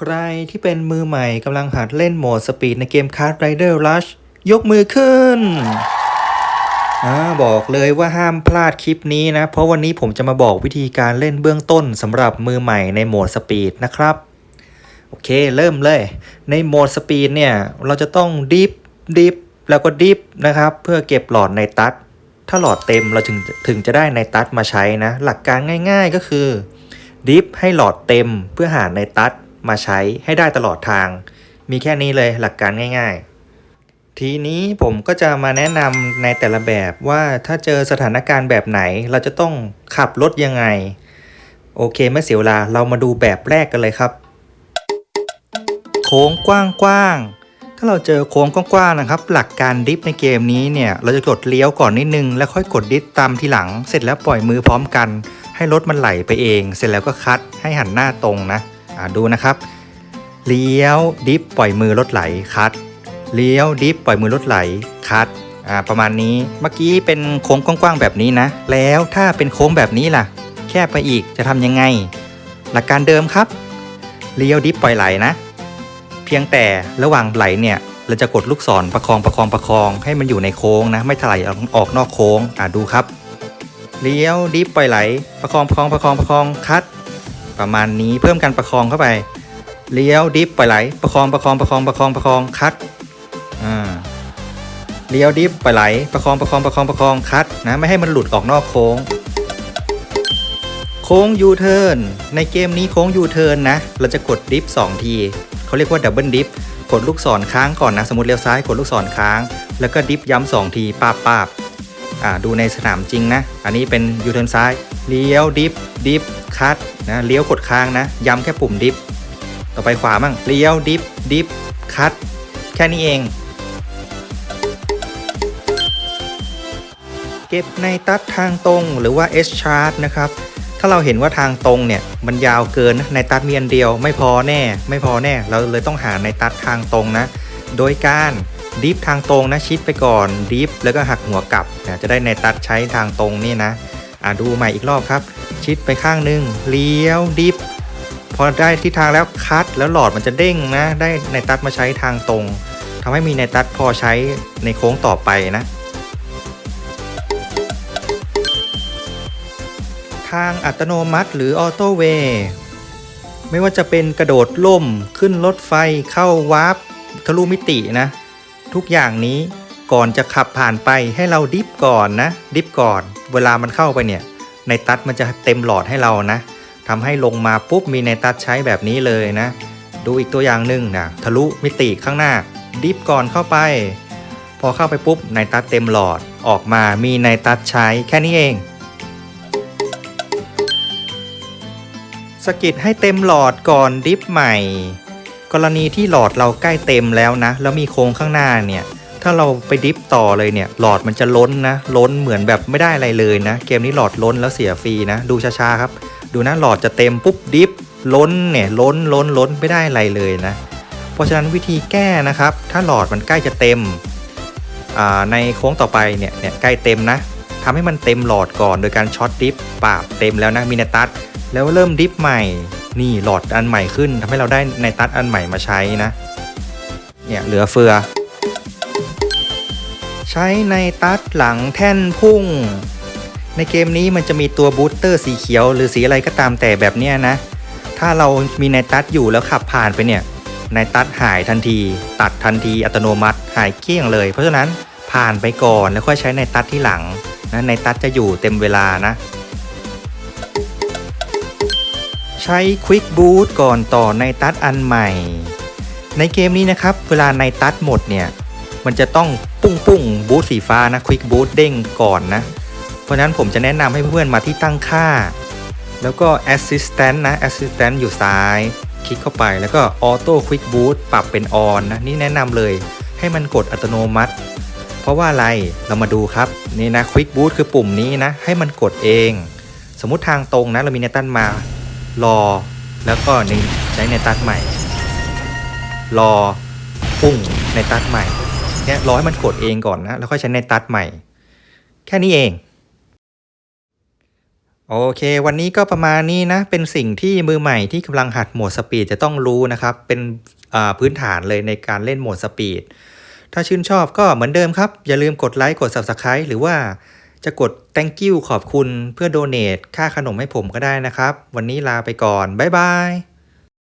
ใครที่เป็นมือใหม่กำลังหัดเล่นโหมดสปีดในเกม Card Rider Rush ยกมือขึ้นอบอกเลยว่าห้ามพลาดคลิปนี้นะ เพราะวันนี้ผมจะมาบอกวิธีการเล่นเบื้องต้นสำหรับมือใหม่ในโหมดสปีดนะครับ โอเคเริ่มเลย ในโหมดสปีดเนี่ย เราจะต้องดิฟดิฟแล้วก็ดิฟนะครับ เพื่อเก็บหลอดในตัด ถ้าหลอดเต็มเราถึงถึงจะได้ในตัดมาใช้นะ หลักการง่าย ๆก็คือดิฟให้หลอดเต็มเพื่อหาในตัด มาใช้ให้ได้ตลอดทาง มีแค่นี้เลยหลักการง่าย ๆ ทีนี้ผมก็จะมาแนะนำในแต่ละแบบว่าถ้าเจอสถานการณ์แบบไหนเราจะต้องขับรถยังไง โอเคไม่เสียเวลาเรามาดูแบบแรกกันเลยครับ โค้งกว้างๆถ้าเราเจอโค้งกว้างๆนะครับ หลักการดิฟในเกมนี้เนี่ย เราจะกดเลี้ยวก่อนนิดนึง แล้วค่อยกดดิฟตามทีหลัง เสร็จแล้วปล่อยมือพร้อมกัน ให้รถมันไหลไปเอง เสร็จแล้วก็คัดให้หันหน้าตรงนะ ดูนะครับ เลี้ยวดิฟปล่อยมือรถไหลคัด เลี้ยวดิฟปล่อยมือรถไหลคัดประมาณนี้ เมื่อกี้เป็นโค้งกว้างๆแบบนี้นะ แล้วถ้าเป็นโค้งแบบนี้ล่ะ แคบไปอีกจะทำยังไง หลักการเดิมครับ เลี้ยวดิฟปล่อยไหลนะ เพียงแต่ระหว่างไหลเนี่ยเราจะกดลูกศรประคองประคองประคองให้มันอยู่ในโค้งนะ ไม่ถลายออกนอกโค้งอ่าดูครับ เลี้ยวดิฟปล่อยไหล ประคองประคองประคองประคองคัด ประมาณนี้เพิ่มการประคองเข้าไป เลี้ยวดิฟปล่อยไหล ประคองประคองประคองประคองประคองคัดอ่าเลี้ยวดิฟปล่อยไหล ประคองประคองประคองประคองคัดนะไม่ให้มันหลุดออกนอกโค้ง โค้งยูเทิร์นในเกมนี้โค้งยูเทิร์นนะ เราจะกดดิฟ2ทีเขาเรียกว่าดับเบิลดิฟกดลูกศรค้างก่อนนะ สมมติเลี้ยวซ้ายกดลูกศรค้าง แล้วก็ดิฟย้ำสองทีปาบปาบ ดูในสนามจริงนะ อันนี้เป็นยูเทิร์นซ้าย เลี้ยวดิฟ ดิฟ คัดนะ เลี้ยวกดค้างนะ ย้ำแค่ปุ่มดิฟ ต่อไปขวามั่ง เลี้ยวดิฟ ดิฟ คัด แค่นี้เอง เก็บในตัดทางตรงหรือว่า S chart นะครับ ถ้าเราเห็นว่าทางตรงเนี่ยมันยาวเกินในตัดเมีอันเดียว ไม่พอแน่ ไม่พอแน่ เราเลยต้องหาในตัดทางตรงนะ โดยการ ดิฟทางตรงนะชิดไปก่อนดิฟแล้วก็หักหัวกลับนะจะได้ในตัดใช้ทางตรงนี่นะอ่าดูใหม่อีกรอบครับ ชิดไปข้างหนึงเลี้ยวดิฟพอได้ทิศทางแล้วคัดแล้วหลอดมันจะเด้งนะได้ในตัดมาใช้ทางตรงทำให้มีในตัดพอใช้ในโค้งต่อไปนะทางอัตโนมัติหรือออโตเวย์ไม่ว่าจะเป็นกระโดดล่มขึ้นรถไฟเข้าวาร์ปทะลุมิตินะ ทุกอย่างนี้ ก่อนจะขับผ่านไปให้เราดิฟก่อนนะ ดิฟก่อน เวลามันเข้าไปเนี่ย ในตัดมันจะเต็มหลอดให้เรานะทำให้ลงมาปุ๊บมีในตัดใช้แบบนี้เลยนะ ดูอีกตัวอย่างหนึ่งนะทะลุมิติข้างหน้า ดิฟก่อนเข้าไป พอเข้าไปปุ๊บในตัดเต็มหลอดออกมามีในตัดใช้แค่นี้เองสกิดให้เต็มหลอดก่อนดิฟใหม่ กรณีที่หลอดเราใกล้เต็มแล้วนะ แล้วมีโค้งข้างหน้าเนี่ย ถ้าเราไปดิฟต่อเลยเนี่ย หลอดมันจะล้นนะ ล้นเหมือนแบบไม่ได้อะไรเลยนะ เกมนี้หลอดล้นแล้วเสียฟรีนะ ดูช้าๆครับ ดูนะหลอดจะเต็มปุ๊บดิฟล้นเนี่ย ล้นล้นล้นไม่ได้อะไรเลยนะ เพราะฉะนั้นวิธีแก้นะครับ ถ้าหลอดมันใกล้จะเต็ม ในโค้งต่อไปเนี่ย เนี่ยใกล้เต็มนะทำให้มันเต็มหลอดก่อนโดยการช็อตดิฟปาบเต็มแล้วนะมินาตัสแล้วเริ่มดิฟใหม่ นี่หลอดอันใหม่ขึ้นทำให้เราได้ในตัดอันใหม่มาใช้นะ เนี่ยเหลือเฟือ ใช้ในตัดหลังแท่นพุ่ง ในเกมนี้มันจะมีตัวบูสเตอร์สีเขียว หรือสีอะไรก็ตามแต่แบบเนี้ยนะ ถ้าเรามีในตัดอยู่แล้วขับผ่านไปเนี่ยในตัดหายทันที ตัดทันทีอัตโนมัติหายเกลี้ยงเลย เพราะฉะนั้นผ่านไปก่อนแล้วค่อยใช้ในตัดที่หลังนะในตัดจะอยู่เต็มเวลานะ ใช้ Quick Boot ก่อนต่อในตัดอันใหม่ ในเกมนี้นะครับ เวลาในตัดหมดเนี่ย มันจะต้องปุ้งปุ้งบูทสีฟ้านะ Quick Boot เด้งก่อนนะ เพราะนั้นผมจะแนะนำให้เพื่อนมาที่ตั้งค่า แล้วก็ Assistant นะ Assistant อยู่ซ้าย คลิกเข้าไปแล้วก็ Auto Quick Boot ปรับเป็น On นะ นี่แนะนำเลยให้มันกดอัตโนมัติ เพราะว่าอะไรเรามาดูครับนี่นะ Quick Boot คือปุ่มนี้นะ ให้มันกดเอง สมมติทางตรงนะเรามีเนตันมา รอ แล้วก็ในใช้ในตั๊กใหม่ รอปุ่งในตั๊กใหม่เนี่ยรอให้มันกดเองก่อนนะ แล้วค่อยใช้ในตั๊กใหม่ แค่นี้เอง โอเค วันนี้ก็ประมาณนี้นะ เป็นสิ่งที่มือใหม่ที่กำลังหัดโหมดสปีดจะต้องรู้นะครับ เป็นพื้นฐานเลยในการเล่นโหมดสปีดถ้าชื่นชอบก็เหมือนเดิมครับ อย่าลืมกดไลค์กด Subscribe หรือว่า จะกด thank you ขอบคุณเพื่อโดเน a t ค่าขนมให้ผมก็ได้นะครับ วันนี้ลาไปก่อน บ๊ายบาย